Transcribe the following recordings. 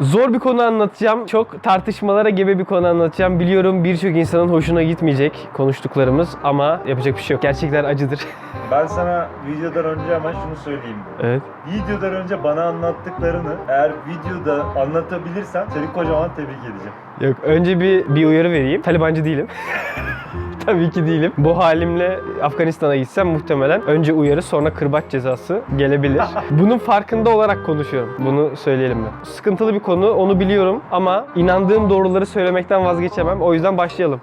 Zor bir konu anlatacağım. Çok tartışmalara gebe bir konu anlatacağım. Biliyorum birçok insanın hoşuna gitmeyecek konuştuklarımız ama yapacak bir şey yok. Gerçekler acıdır. Ben sana videodan önce hemen şunu söyleyeyim. evet. Videodan önce bana anlattıklarını eğer videoda anlatabilirsen seni kocaman tebrik edeceğim. Yok önce bir bir uyarı vereyim. Talibancı değilim. Tabii ki değilim. Bu halimle Afganistan'a gitsem muhtemelen önce uyarı sonra kırbaç cezası gelebilir. Bunun farkında olarak konuşuyorum. Bunu söyleyelim mi? Sıkıntılı bir konu onu biliyorum ama inandığım doğruları söylemekten vazgeçemem. O yüzden başlayalım.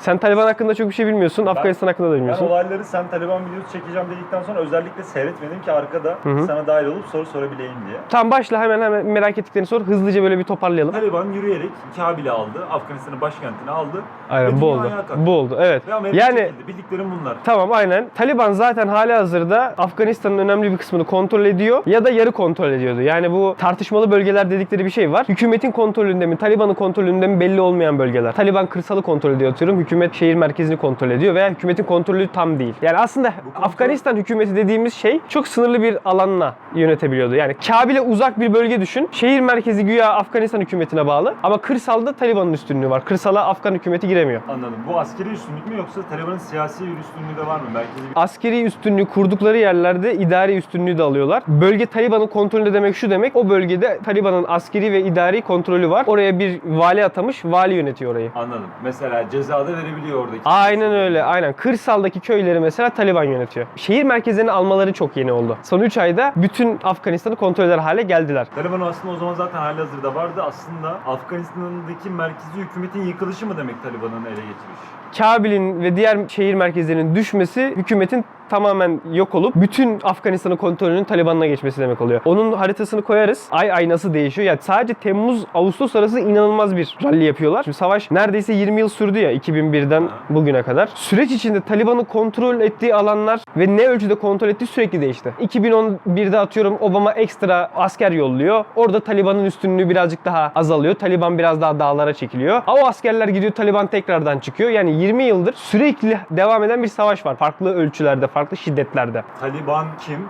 Sen Taliban hakkında çok bir şey bilmiyorsun. Afganistan hakkında da Ben bilmiyorsun. olayları sen Taliban videosu çekeceğim dedikten sonra özellikle seyretmedim ki arkada Hı sana dahil olup soru sorabileyim diye. Tamam başla hemen hemen merak ettiklerini sor. Hızlıca böyle bir toparlayalım. Taliban yürüyerek Kabil'i aldı, Afganistan'ın başkentini aldı Aynen bu dünya oldu. ayağa kalktı. Bu oldu. Evet. ve Amerika Yani çekildi. Bildiklerim bunlar. Tamam aynen. Taliban zaten hali hazırda Afganistan'ın önemli bir kısmını kontrol ediyor ya da yarı kontrol ediyordu. Yani bu tartışmalı bölgeler dedikleri bir şey var. Hükümetin kontrolünde mi, Taliban'ın kontrolünde mi belli olmayan bölgeler. Taliban kırsalı kontrol ediyor atıyorum. Hükümet şehir merkezini kontrol ediyor veya hükümetin kontrolü tam değil. Yani aslında kontrol- Afganistan hükümeti dediğimiz şey çok sınırlı bir alanla yönetebiliyordu. Yani Kabil'e uzak bir bölge düşün. Şehir merkezi güya Afganistan hükümetine bağlı ama kırsalda Taliban'ın üstünlüğü var. Kırsala Afgan hükümeti giremiyor. Anladım. Bu askeri üstünlük mü yoksa Taliban'ın siyasi bir üstünlüğü de var mı? Belki bir... askeri üstünlüğü kurdukları yerlerde idari üstünlüğü de alıyorlar. Bölge Taliban'ın kontrolünde demek şu demek. O bölgede Taliban'ın askeri ve idari kontrolü var. Oraya bir vali atamış, vali yönetiyor orayı. Anladım. Mesela cezada verebiliyor oradaki. Aynen öyle, aynen. Kırsaldaki köyleri mesela Taliban yönetiyor. Şehir merkezlerini almaları çok yeni oldu. Son 3 ayda bütün Afganistan'ı kontrol eder hale geldiler. Taliban aslında o zaman zaten halihazırda vardı. Aslında Afganistan'daki merkezi hükümetin yıkılışı mı demek Taliban'ın ele geçiriş? Kabil'in ve diğer şehir merkezlerinin düşmesi hükümetin tamamen yok olup bütün Afganistan'ın kontrolünün Taliban'ına geçmesi demek oluyor. Onun haritasını koyarız. Ay ay nasıl değişiyor? Yani sadece Temmuz Ağustos arası inanılmaz bir rally yapıyorlar. Şimdi savaş neredeyse 20 yıl sürdü ya 2001'den bugüne kadar. Süreç içinde Taliban'ın kontrol ettiği alanlar ve ne ölçüde kontrol ettiği sürekli değişti. 2011'de atıyorum Obama ekstra asker yolluyor. Orada Taliban'ın üstünlüğü birazcık daha azalıyor. Taliban biraz daha dağlara çekiliyor. O askerler gidiyor Taliban tekrardan çıkıyor. Yani 20 yıldır sürekli devam eden bir savaş var. Farklı ölçülerde, farklı şiddetlerde. Taliban kim?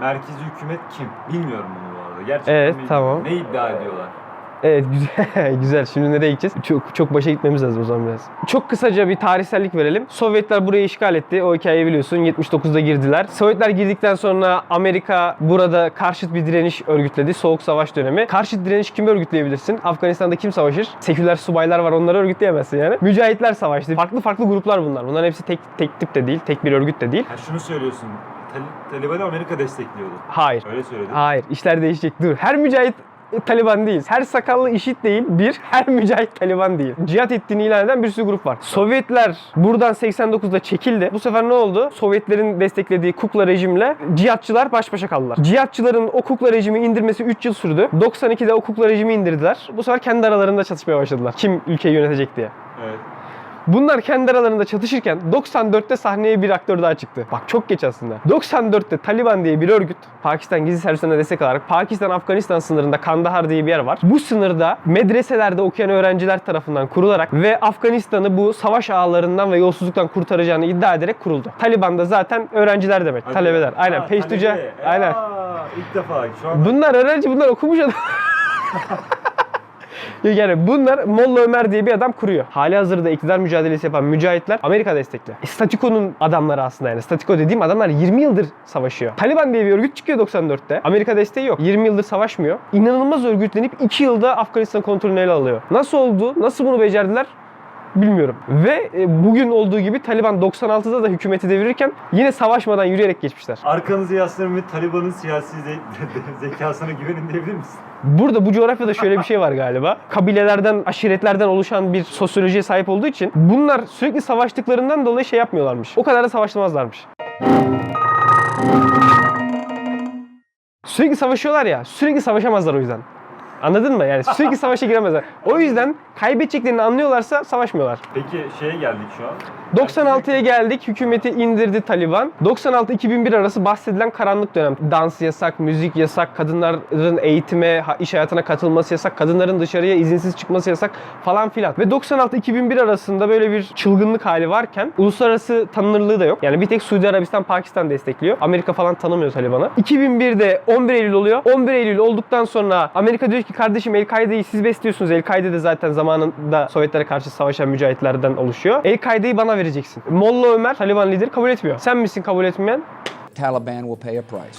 Merkezi hükümet kim? Bilmiyorum bunu bu arada. Gerçekten Evet, bilmiyorum. tamam. Ne iddia ediyorlar? Evet güzel. güzel. Şimdi nereye gideceğiz? Çok çok başa gitmemiz lazım o zaman biraz. Çok kısaca bir tarihsellik verelim. Sovyetler burayı işgal etti. O hikayeyi biliyorsun. 79'da girdiler. Sovyetler girdikten sonra Amerika burada karşıt bir direniş örgütledi. Soğuk savaş dönemi. Karşıt direniş kimi örgütleyebilirsin? Afganistan'da kim savaşır? Seküler subaylar var. Onları örgütleyemezsin yani. Mücahitler savaştı. Farklı farklı gruplar bunlar. Bunların hepsi tek tek tip de değil. Tek bir örgüt de değil. Ha şunu söylüyorsun. Tal- Taliban'ı Amerika destekliyordu. Hayır. Öyle söyledin. Hayır, işler değişecek. Dur. Her mücahit Taliban değil. Her sakallı işit değil. Bir, her mücahit Taliban değil. Cihat ettiğini ilan eden bir sürü grup var. Sovyetler buradan 89'da çekildi. Bu sefer ne oldu? Sovyetlerin desteklediği kukla rejimle cihatçılar baş başa kaldılar. Cihatçıların o kukla rejimi indirmesi 3 yıl sürdü. 92'de o kukla rejimi indirdiler. Bu sefer kendi aralarında çatışmaya başladılar. Kim ülkeyi yönetecek diye. Evet. Bunlar kendi aralarında çatışırken 94'te sahneye bir aktör daha çıktı. Bak çok geç aslında. 94'te Taliban diye bir örgüt Pakistan gizli servislerine destek alarak Pakistan-Afganistan sınırında Kandahar diye bir yer var. Bu sınırda medreselerde okuyan öğrenciler tarafından kurularak ve Afganistan'ı bu savaş ağlarından ve yolsuzluktan kurtaracağını iddia ederek kuruldu. Taliban da zaten öğrenciler demek. Hadi. Talebeler. Aynen. Peştuca. Aynen. Aa, ilk defa. Şu an Bunlar öğrenci, bunlar okumuş adam. Yani bunlar Molla Ömer diye bir adam kuruyor. Hali hazırda iktidar mücadelesi yapan mücahitler Amerika destekli. E, Statiko'nun adamları aslında yani. Statiko dediğim adamlar 20 yıldır savaşıyor. Taliban diye bir örgüt çıkıyor 94'te. Amerika desteği yok. 20 yıldır savaşmıyor. İnanılmaz örgütlenip 2 yılda Afganistan kontrolünü ele alıyor. Nasıl oldu? Nasıl bunu becerdiler? Bilmiyorum. Ve e, bugün olduğu gibi Taliban 96'da da hükümeti devirirken yine savaşmadan yürüyerek geçmişler. arkanızı yaslarım ve Taliban'ın siyasi ze- zekasına güvenin diyebilir misin? Burada bu coğrafyada şöyle bir şey var galiba. Kabilelerden, aşiretlerden oluşan bir sosyolojiye sahip olduğu için bunlar sürekli savaştıklarından dolayı şey yapmıyorlarmış. O kadar da savaşlamazlarmış. Sürekli savaşıyorlar ya, sürekli savaşamazlar o yüzden. Anladın mı? Yani sürekli savaşa giremezler. O yüzden kaybedeceklerini anlıyorlarsa savaşmıyorlar. Peki şeye geldik şu an. 96'ya geldik. Hükümeti indirdi Taliban. 96-2001 arası bahsedilen karanlık dönem. Dans yasak, müzik yasak, kadınların eğitime, iş hayatına katılması yasak, kadınların dışarıya izinsiz çıkması yasak falan filan. Ve 96-2001 arasında böyle bir çılgınlık hali varken uluslararası tanınırlığı da yok. Yani bir tek Suudi Arabistan, Pakistan destekliyor. Amerika falan tanımıyor Taliban'ı. 2001'de 11 Eylül oluyor. 11 Eylül olduktan sonra Amerika diyor ki kardeşim El-Kaide'yi siz besliyorsunuz. El-Kaide de zaten zamanında Sovyetlere karşı savaşan mücahitlerden oluşuyor. El-Kaide'yi bana vereceksin. Molla Ömer, Taliban lideri kabul etmiyor. Sen misin kabul etmeyen? Taliban will pay a price.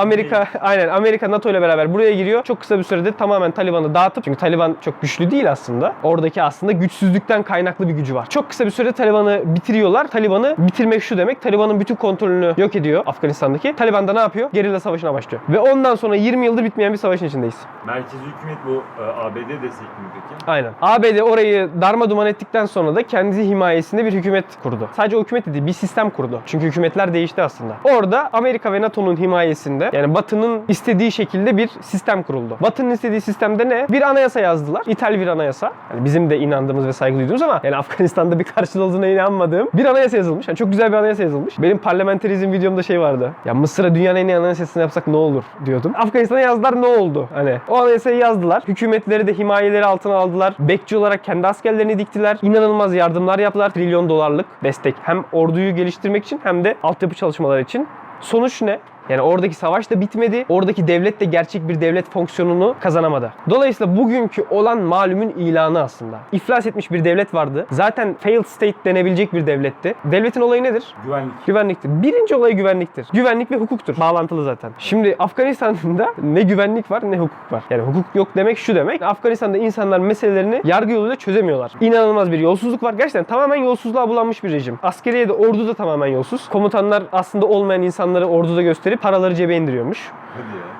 Amerika aynen Amerika NATO ile beraber buraya giriyor. Çok kısa bir sürede tamamen Taliban'ı dağıtıp çünkü Taliban çok güçlü değil aslında. Oradaki aslında güçsüzlükten kaynaklı bir gücü var. Çok kısa bir sürede Taliban'ı bitiriyorlar. Taliban'ı bitirmek şu demek. Taliban'ın bütün kontrolünü yok ediyor Afganistan'daki. Taliban da ne yapıyor? Gerilla savaşına başlıyor. Ve ondan sonra 20 yıldır bitmeyen bir savaşın içindeyiz. Merkezi hükümet bu e, ABD destekli mi peki? Aynen. ABD orayı darma duman ettikten sonra da kendi himayesinde bir hükümet kurdu. Sadece o hükümet de değil, bir sistem kurdu. Çünkü hükümetler değişti aslında. Orada Amerika ve NATO'nun himayesinde yani Batı'nın istediği şekilde bir sistem kuruldu. Batı'nın istediği sistemde ne? Bir anayasa yazdılar. İthal bir anayasa. Yani bizim de inandığımız ve saygı duyduğumuz ama yani Afganistan'da bir karşılığı olduğuna inanmadığım bir anayasa yazılmış. Yani çok güzel bir anayasa yazılmış. Benim parlamenterizm videomda şey vardı. Ya Mısır'a dünyanın en iyi anayasasını yapsak ne olur diyordum. Afganistan'a yazdılar ne oldu? Hani o anayasayı yazdılar. Hükümetleri de himayeleri altına aldılar. Bekçi olarak kendi askerlerini diktiler. İnanılmaz yardımlar yaptılar. Trilyon dolarlık destek. Hem orduyu geliştirmek için hem de altyapı çalışmaları için. Sonuç ne? Yani oradaki savaş da bitmedi. Oradaki devlet de gerçek bir devlet fonksiyonunu kazanamadı. Dolayısıyla bugünkü olan malumun ilanı aslında. İflas etmiş bir devlet vardı. Zaten failed state denebilecek bir devletti. Devletin olayı nedir? Güvenlik. Güvenliktir. Birinci olay güvenliktir. Güvenlik ve hukuktur. Bağlantılı zaten. Şimdi Afganistan'da ne güvenlik var ne hukuk var. Yani hukuk yok demek şu demek. Afganistan'da insanlar meselelerini yargı yoluyla çözemiyorlar. İnanılmaz bir yolsuzluk var. Gerçekten tamamen yolsuzluğa bulanmış bir rejim. Askeriye de ordu da tamamen yolsuz. Komutanlar aslında olmayan insanları orduda gösterip paraları cebe indiriyormuş. Hadi ya.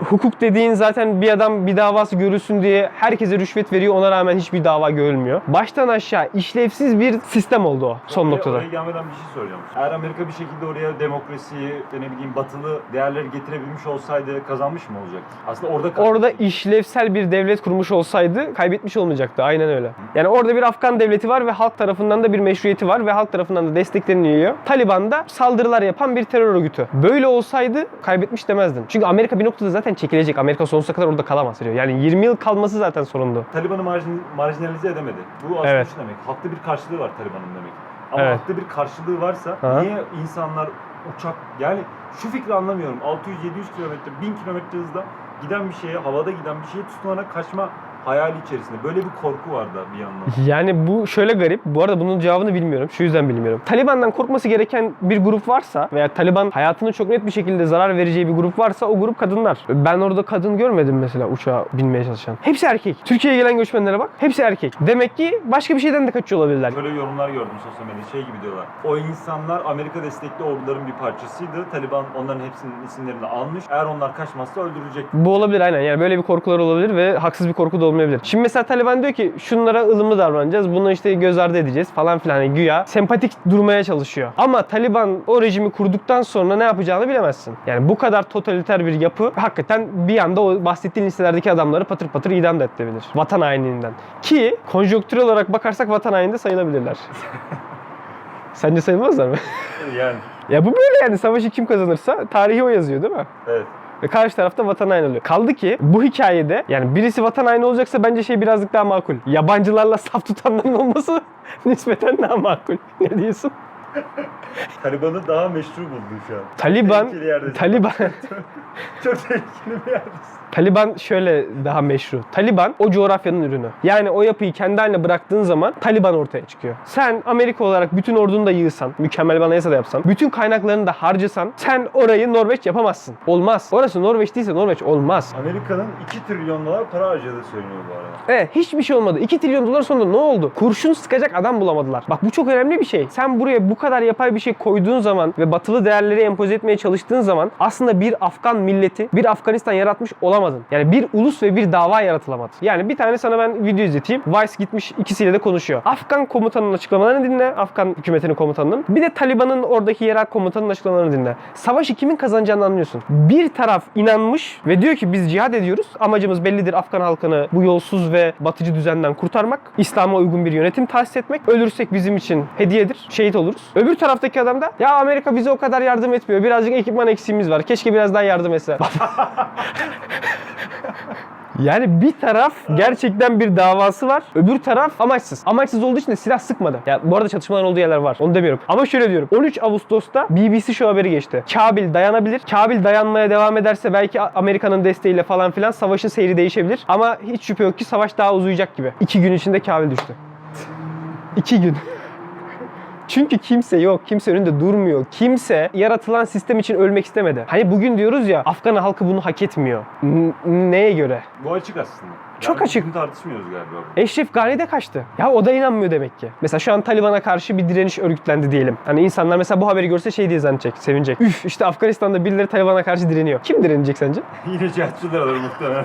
Hukuk dediğin zaten bir adam bir davası görülsün diye herkese rüşvet veriyor. Ona rağmen hiçbir dava görülmüyor. Baştan aşağı işlevsiz bir sistem oldu o son Oraya- noktada. Oraya gelmeden bir şey soracağım. Eğer Amerika bir şekilde oraya demokrasiyi, işte ne bileyim batılı değerleri getirebilmiş olsaydı kazanmış mı olacaktı? Aslında orada kazanmış. Orada işlevsel bir devlet kurmuş olsaydı kaybetmiş olmayacaktı. Aynen öyle. Yani orada bir Afgan devleti var ve halk tarafından da bir meşruiyeti var ve halk tarafından da destekleniliyor. Taliban da saldırılar yapan bir terör örgütü. Böyle olsaydı kaybetmiş demezdin. Çünkü Amerika bir noktada zaten çekilecek. Amerika sonsuza kadar orada kalamaz diyor. Yani 20 yıl kalması zaten sorundu. Taliban'ı marjin, marjinalize edemedi. Bu aslında Evet. şu demek. Haklı bir karşılığı var Taliban'ın demek. Ama Evet. haklı bir karşılığı varsa Aha. niye insanlar uçak yani şu fikri anlamıyorum. 600-700 kilometre, 1000 kilometre hızda giden bir şeye, havada giden bir şeye tutunarak kaçma hayali içerisinde. Böyle bir korku var da bir yandan. Yani bu şöyle garip. Bu arada bunun cevabını bilmiyorum. Şu yüzden bilmiyorum. Taliban'dan korkması gereken bir grup varsa veya Taliban hayatını çok net bir şekilde zarar vereceği bir grup varsa o grup kadınlar. Ben orada kadın görmedim mesela uçağa binmeye çalışan. Hepsi erkek. Türkiye'ye gelen göçmenlere bak. Hepsi erkek. Demek ki başka bir şeyden de kaçıyor olabilirler. Böyle yorumlar gördüm sosyal medyada şey gibi diyorlar. O insanlar Amerika destekli orduların bir parçasıydı. Taliban onların hepsinin isimlerini almış. Eğer onlar kaçmazsa öldürecek. Bu olabilir aynen. Yani böyle bir korkular olabilir ve haksız bir korku da olmayabilir. Şimdi mesela Taliban diyor ki şunlara ılımlı davranacağız. Bunu işte göz ardı edeceğiz falan filan. Güya sempatik durmaya çalışıyor. Ama Taliban o rejimi kurduktan sonra ne yapacağını bilemezsin. Yani bu kadar totaliter bir yapı hakikaten bir anda o bahsettiğin listelerdeki adamları patır patır idam da edebilir. Vatan hainliğinden. Ki konjonktürel olarak bakarsak vatan haini de sayılabilirler. Sence sayılmazlar mı? Yani ya bu böyle yani savaşı kim kazanırsa tarihi o yazıyor değil mi? evet. Ve karşı tarafta vatan haini oluyor. Kaldı ki bu hikayede yani birisi vatan haini olacaksa bence şey birazcık daha makul. Yabancılarla saf tutanların olması nispeten daha makul. Ne diyorsun? Taliban'ı daha meşru buldun şu an. Taliban Tehlikeli yerdesin. Taliban Çok tehlikeli bir yerdesin. Taliban şöyle daha meşru. Taliban o coğrafyanın ürünü. Yani o yapıyı kendi haline bıraktığın zaman Taliban ortaya çıkıyor. Sen Amerika olarak bütün ordunu da yığsan, mükemmel bir anayasa da yapsan, bütün kaynaklarını da harcasan sen orayı Norveç yapamazsın. Olmaz. Orası Norveç değilse Norveç olmaz. Amerika'nın 2 trilyon dolar para harcadığı söyleniyor bu arada. Evet hiçbir şey olmadı. 2 trilyon dolar sonunda ne oldu? Kurşun sıkacak adam bulamadılar. Bak bu çok önemli bir şey. Sen buraya bu kadar yapay bir şey koyduğun zaman ve batılı değerleri empoze etmeye çalıştığın zaman aslında bir Afgan milleti, bir Afganistan yaratmış olamadın. Yani bir ulus ve bir dava yaratılamadı. Yani bir tane sana ben video izleteyim. Vice gitmiş ikisiyle de konuşuyor. Afgan komutanının açıklamalarını dinle. Afgan hükümetinin komutanının. Bir de Taliban'ın oradaki yerel komutanının açıklamalarını dinle. Savaşı kimin kazanacağını anlıyorsun. Bir taraf inanmış ve diyor ki biz cihad ediyoruz. Amacımız bellidir Afgan halkını bu yolsuz ve batıcı düzenden kurtarmak. İslam'a uygun bir yönetim tahsis etmek. Ölürsek bizim için hediyedir. Şehit oluruz. Öbür taraftaki adam da ya Amerika bize o kadar yardım etmiyor. Birazcık ekipman eksiğimiz var. Keşke biraz daha yardım etse. Yani bir taraf gerçekten bir davası var. Öbür taraf amaçsız. Amaçsız olduğu için de silah sıkmadı. Ya bu arada çatışmaların olduğu yerler var. Onu demiyorum. Ama şöyle diyorum. 13 Ağustos'ta BBC şu haberi geçti. Kabil dayanabilir. Kabil dayanmaya devam ederse belki Amerika'nın desteğiyle falan filan savaşın seyri değişebilir. Ama hiç şüphe yok ki savaş daha uzayacak gibi. İki gün içinde Kabil düştü. İki gün. Çünkü kimse yok. Kimse önünde durmuyor. Kimse yaratılan sistem için ölmek istemedi. Hani bugün diyoruz ya Afgan halkı bunu hak etmiyor. N- neye göre? Bu açık aslında. Çok açık. Bunu tartışmıyoruz galiba. Eşref Gani de kaçtı. Ya o da inanmıyor demek ki. Mesela şu an Taliban'a karşı bir direniş örgütlendi diyelim. Hani insanlar mesela bu haberi görse şey diye zannedecek, sevinecek. Üf işte Afganistan'da birileri Taliban'a karşı direniyor. Kim direnecek sence? Yine cihatçılar alır muhtemelen.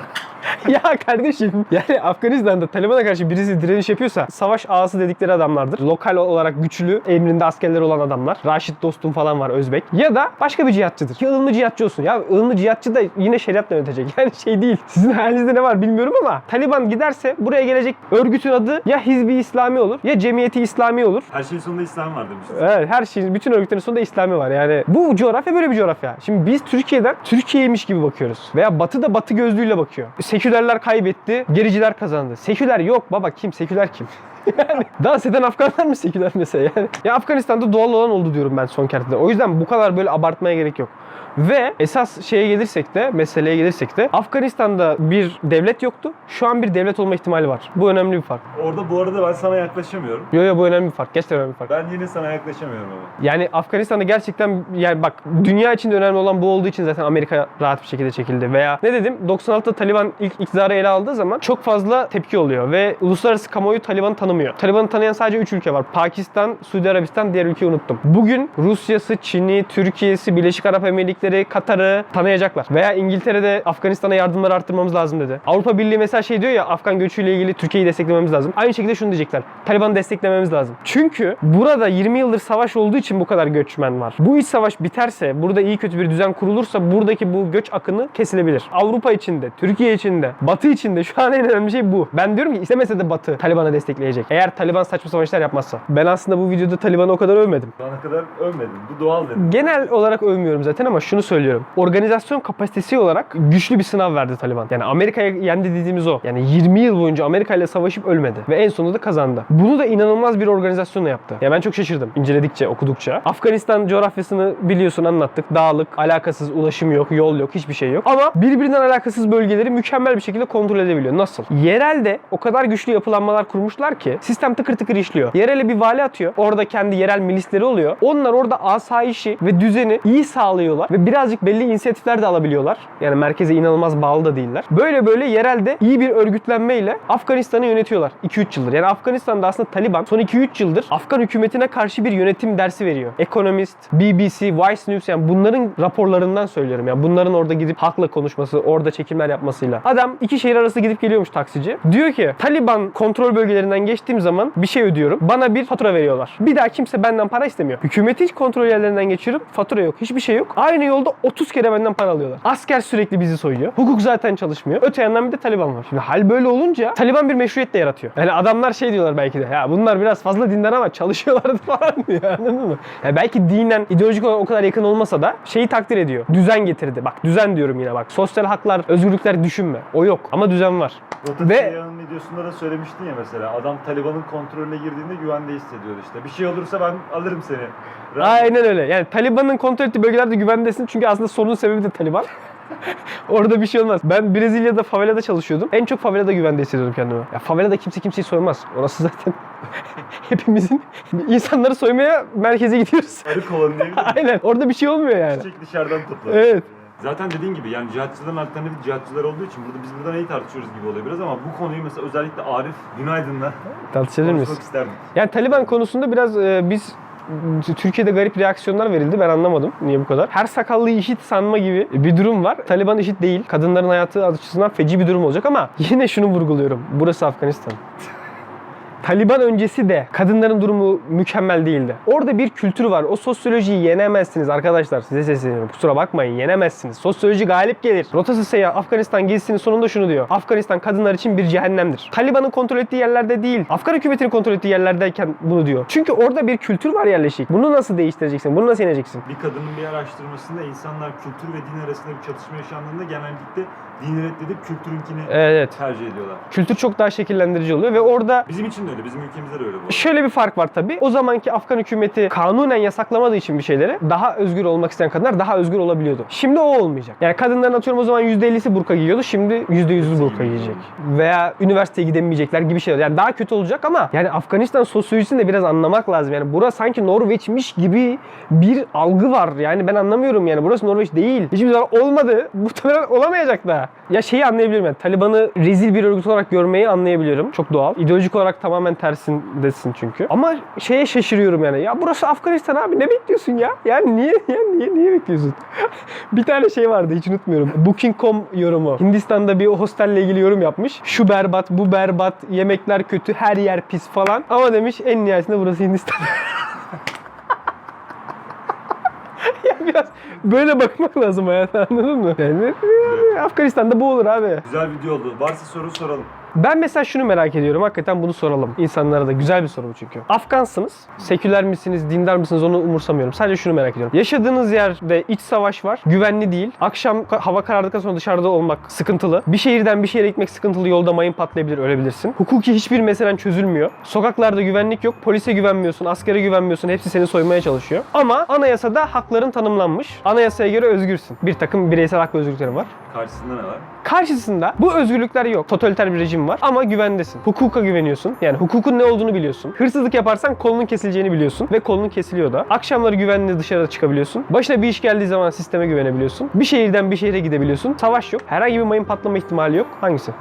ya kardeşim yani Afganistan'da Taliban'a karşı birisi direniş yapıyorsa savaş ağası dedikleri adamlardır. Lokal olarak güçlü, emrinde askerler olan adamlar. Raşit dostum falan var Özbek. Ya da başka bir cihatçıdır. Ki ılımlı cihatçı olsun. Ya ılımlı cihatçı da yine şeriatla yönetecek. Yani şey değil. Sizin halinizde ne var bilmiyorum ama Taliban giderse buraya gelecek örgütün adı ya Hizbi İslami olur ya Cemiyeti İslami olur. Her şeyin sonunda İslam var demiştiniz. Evet her şeyin, bütün örgütlerin sonunda İslami var. Yani bu coğrafya böyle bir coğrafya. Şimdi biz Türkiye'den Türkiye'ymiş gibi bakıyoruz. Veya Batı da Batı gözlüğüyle bakıyor. Sekülerler kaybetti, gericiler kazandı. Seküler yok baba kim? Seküler kim? yani dans eden Afganlar mı seküler mesela yani? Ya Afganistan'da doğal olan oldu diyorum ben son kertede. O yüzden bu kadar böyle abartmaya gerek yok. Ve esas şeye gelirsek de, meseleye gelirsek de Afganistan'da bir devlet yoktu. Şu an bir devlet olma ihtimali var. Bu önemli bir fark. Orada bu arada ben sana yaklaşamıyorum. Yo yo bu önemli bir fark. Gerçekten önemli bir fark. Ben yine sana yaklaşamıyorum ama. Yani Afganistan'da gerçekten yani bak dünya için de önemli olan bu olduğu için zaten Amerika rahat bir şekilde çekildi. Veya ne dedim 96'da Taliban ilk iktidarı ele aldığı zaman çok fazla tepki oluyor ve uluslararası kamuoyu Taliban'ı tanımıyor. Taliban'ı tanıyan sadece 3 ülke var. Pakistan, Suudi Arabistan, diğer ülkeyi unuttum. Bugün Rusya'sı, Çin'i, Türkiye'si, Birleşik Arap Emirlikleri, Katar'ı tanıyacaklar. Veya İngiltere'de Afganistan'a yardımları arttırmamız lazım dedi. Avrupa Birliği mesela şey diyor ya Afgan göçüyle ilgili Türkiye'yi desteklememiz lazım. Aynı şekilde şunu diyecekler. Taliban'ı desteklememiz lazım. Çünkü burada 20 yıldır savaş olduğu için bu kadar göçmen var. Bu iç savaş biterse, burada iyi kötü bir düzen kurulursa buradaki bu göç akını kesilebilir. Avrupa içinde, Türkiye içinde, Batı içinde şu an en önemli şey bu. Ben diyorum ki istemese de Batı Taliban'ı destekleyecek. Eğer Taliban saçma savaşlar yapmazsa. Ben aslında bu videoda Taliban'ı o kadar övmedim. Şu ana kadar övmedim. Bu doğal dedim. Genel olarak övmüyorum zaten ama şunu söylüyorum. Organizasyon kapasitesi olarak güçlü bir sınav verdi Taliban. Yani Amerika'ya yendi dediğimiz o. Yani 20 yıl boyunca Amerika ile savaşıp ölmedi. Ve en sonunda da kazandı. Bunu da inanılmaz bir organizasyonla yaptı. Ya ben çok şaşırdım inceledikçe, okudukça. Afganistan coğrafyasını biliyorsun anlattık. Dağlık, alakasız, ulaşım yok, yol yok, hiçbir şey yok. Ama birbirinden alakasız bölgeleri mükemmel bir şekilde kontrol edebiliyor. Nasıl? Yerelde o kadar güçlü yapılanmalar kurmuşlar ki sistem tıkır tıkır işliyor. Yerele bir vali atıyor. Orada kendi yerel milisleri oluyor. Onlar orada asayişi ve düzeni iyi sağlıyorlar ve birazcık belli inisiyatifler de alabiliyorlar. Yani merkeze inanılmaz bağlı da değiller. Böyle böyle yerelde iyi bir örgütlenmeyle Afganistan'ı yönetiyorlar 2-3 yıldır. Yani Afganistan'da aslında Taliban son 2-3 yıldır Afgan hükümetine karşı bir yönetim dersi veriyor. Economist, BBC, Vice News yani bunların raporlarından söylüyorum. Yani bunların orada gidip halkla konuşması, orada çekimler yapmasıyla. Adam iki şehir arası gidip geliyormuş taksici. Diyor ki Taliban kontrol bölgelerinden geçtiğim zaman bir şey ödüyorum. Bana bir fatura veriyorlar. Bir daha kimse benden para istemiyor. Hükümeti kontrol yerlerinden geçiyorum. Fatura yok. Hiçbir şey yok. Aynı yolda 30 kere benden para alıyorlar. Asker sürekli bizi soyuyor. Hukuk zaten çalışmıyor. Öte yandan bir de Taliban var. Şimdi hal böyle olunca Taliban bir meşruiyet de yaratıyor. Yani adamlar şey diyorlar belki de ya bunlar biraz fazla dindar ama çalışıyorlardı falan diyor anladın mı? Ya belki dinen ideolojik olarak o kadar yakın olmasa da şeyi takdir ediyor. Düzen getirdi. Bak düzen diyorum yine bak. Sosyal haklar, özgürlükler düşünme. O yok ama düzen var. Rota Ve- Seyyan'ın videosunda da söylemiştin ya mesela. Adam Taliban'ın kontrolüne girdiğinde güvende hissediyordu işte. Bir şey olursa ben alırım seni. Aynen öyle. Yani Taliban'ın kontrol ettiği bölgelerde güvendesin çünkü aslında sorunun sebebi de Taliban. Orada bir şey olmaz. Ben Brezilya'da favelada çalışıyordum. En çok favelada güvende hissediyordum kendimi. Ya favelada kimse kimseyi soymaz. Orası zaten hepimizin insanları soymaya merkeze gidiyoruz. Arı kovanı diyebilir miyim? Aynen. Orada bir şey olmuyor yani. Çiçek dışarıdan toplar. Evet. Zaten dediğin gibi yani cihatçıların alternatif cihatçılar olduğu için burada biz burada neyi tartışıyoruz gibi oluyor biraz ama bu konuyu mesela özellikle Arif Günaydın'la Tartışabilir miyiz? konuşmak isterdim. Yani Taliban konusunda biraz e, biz Türkiye'de garip reaksiyonlar verildi. Ben anlamadım niye bu kadar. Her sakallıyı işit sanma gibi bir durum var. Taliban işit değil. Kadınların hayatı açısından feci bir durum olacak ama yine şunu vurguluyorum. Burası Afganistan. Taliban öncesi de kadınların durumu mükemmel değildi. Orada bir kültür var. O sosyolojiyi yenemezsiniz arkadaşlar. Size sesleniyorum. Kusura bakmayın yenemezsiniz. Sosyoloji galip gelir. Rotası Seyyah Afganistan gezisinin sonunda şunu diyor. Afganistan kadınlar için bir cehennemdir. Taliban'ın kontrol ettiği yerlerde değil. Afgan hükümetinin kontrol ettiği yerlerdeyken bunu diyor. Çünkü orada bir kültür var yerleşik. Bunu nasıl değiştireceksin? Bunu nasıl yeneceksin? Bir kadının bir araştırmasında insanlar kültür ve din arasında bir çatışma yaşandığında genellikle dini reddedip kültürünkini Evet. tercih ediyorlar. Kültür çok daha şekillendirici oluyor ve orada Bizim için de öyle, bizim ülkemizde de öyle bu. arada. Şöyle bir fark var tabii. O zamanki Afgan hükümeti kanunen yasaklamadığı için bir şeyleri daha özgür olmak isteyen kadınlar daha özgür olabiliyordu. Şimdi o olmayacak. Yani kadınların atıyorum o zaman %50'si burka giyiyordu. Şimdi %100'ü burka giyecek. Veya üniversiteye gidemeyecekler gibi şeyler. Yani daha kötü olacak ama yani Afganistan sosyolojisini de biraz anlamak lazım. Yani burası sanki Norveç'miş gibi bir algı var. Yani ben anlamıyorum yani. Burası Norveç değil. Hiçbir zaman olmadı. Muhtemelen olamayacak da. Ya şeyi anlayabilirim yani. Taliban'ı rezil bir örgüt olarak görmeyi anlayabiliyorum. Çok doğal. İdeolojik olarak tamamen tersindesin çünkü. Ama şeye şaşırıyorum yani. Ya burası Afganistan abi ne bekliyorsun ya? Yani niye ya niye niye bekliyorsun? bir tane şey vardı hiç unutmuyorum. Booking.com yorumu. Hindistan'da bir hostelle ilgili yorum yapmış. Şu berbat, bu berbat, yemekler kötü, her yer pis falan. Ama demiş en nihayetinde burası Hindistan. ya biraz böyle bakmak lazım hayata anladın mı? Yani Afganistan'da bu olur abi. Güzel video oldu. Varsa soru soralım. Ben mesela şunu merak ediyorum. Hakikaten bunu soralım insanlara da. Güzel bir soru bu çünkü. Afgansınız. Seküler misiniz, dindar mısınız onu umursamıyorum. Sadece şunu merak ediyorum. Yaşadığınız yerde iç savaş var. Güvenli değil. Akşam hava karardıktan sonra dışarıda olmak sıkıntılı. Bir şehirden bir şehre gitmek sıkıntılı. Yolda mayın patlayabilir, ölebilirsin. Hukuki hiçbir meselen çözülmüyor. Sokaklarda güvenlik yok. Polise güvenmiyorsun, askere güvenmiyorsun. Hepsi seni soymaya çalışıyor. Ama anayasada hakların tanımlanmış. Anayasaya göre özgürsün. Bir takım bireysel hak ve özgürlüklerin var. Karşısında ne var? Karşısında bu özgürlükler yok. Totaliter bir rejim var ama güvendesin. Hukuka güveniyorsun. Yani hukukun ne olduğunu biliyorsun. Hırsızlık yaparsan kolunun kesileceğini biliyorsun ve kolunun kesiliyor da. Akşamları güvenli dışarıda çıkabiliyorsun. Başına bir iş geldiği zaman sisteme güvenebiliyorsun. Bir şehirden bir şehre gidebiliyorsun. Savaş yok. Herhangi bir mayın patlama ihtimali yok. Hangisi?